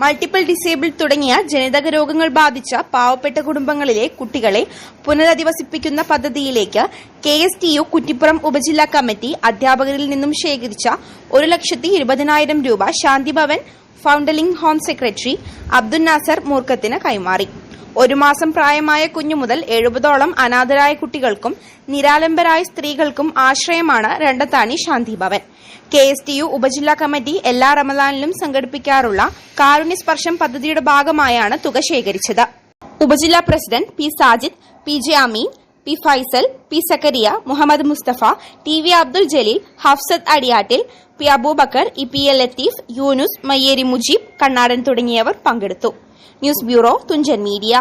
multiple disable തുടങ്ങിയ ജനിതക രോഗങ്ങൾ ബാധിച്ച പാവപ്പെട്ട കുടുംബങ്ങളിലെ കുട്ടികളെ പുനരധിവസിപ്പിക്കുന്ന പദ്ധതിയിലേക്ക് K S T U Kuttippuram ഉപജില്ലാ കമ്മിറ്റി അധ്യാപകരിൽ നിന്നും ശേഖരിച്ച ഒരു ലക്ഷത്തി ഇരുപതിനായിരം രൂപ Shanthibhavan foundling home secretary Abdul Nasar മൂർക്കത്തിന് കൈമാറി. ഒരു മാസം പ്രായമായ കുഞ്ഞു മുതൽ എഴുപതോളം അനാഥരായ കുട്ടികൾക്കും നിരാലംബരായ സ്ത്രീകൾക്കും ആശ്രയമാണ് Randathani Shanthi Bhavan K S T U ഉപജില്ലാ കമ്മിറ്റി എല്ലാ റമദാനിലും സംഘടിപ്പിക്കാറുള്ള കാരുണ്യ സ്പർശം പദ്ധതിയുടെ ഭാഗമായാണ് തുക ശേഖരിച്ചത്. ഉപജില്ലാ president P Sajid P J Ameen P Faisal P Zakariya Muhammad Musthafa T V Abdul Jaleel Hafsath Adiyattil P Abubakar E P L Latheef Yunus Mayyeri Mujeeb Kannadan തുടങ്ങിയവർ പങ്കെടുത്തു. News bureau Thunchan media.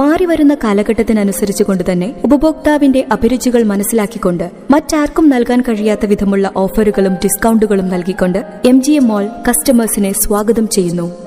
മാറിവരുന്ന കാലഘട്ടത്തിനനുസരിച്ചുകൊണ്ട് തന്നെ ഉപഭോക്താവിന്റെ അഭിരുചികൾ മനസ്സിലാക്കിക്കൊണ്ട് മറ്റാർക്കും നൽകാൻ കഴിയാത്ത വിധമുള്ള ഓഫറുകളും ഡിസ്കൗണ്ടുകളും നൽകിക്കൊണ്ട് എം ജി എം മോൾ കസ്റ്റമേഴ്സിനെ സ്വാഗതം ചെയ്യുന്നു.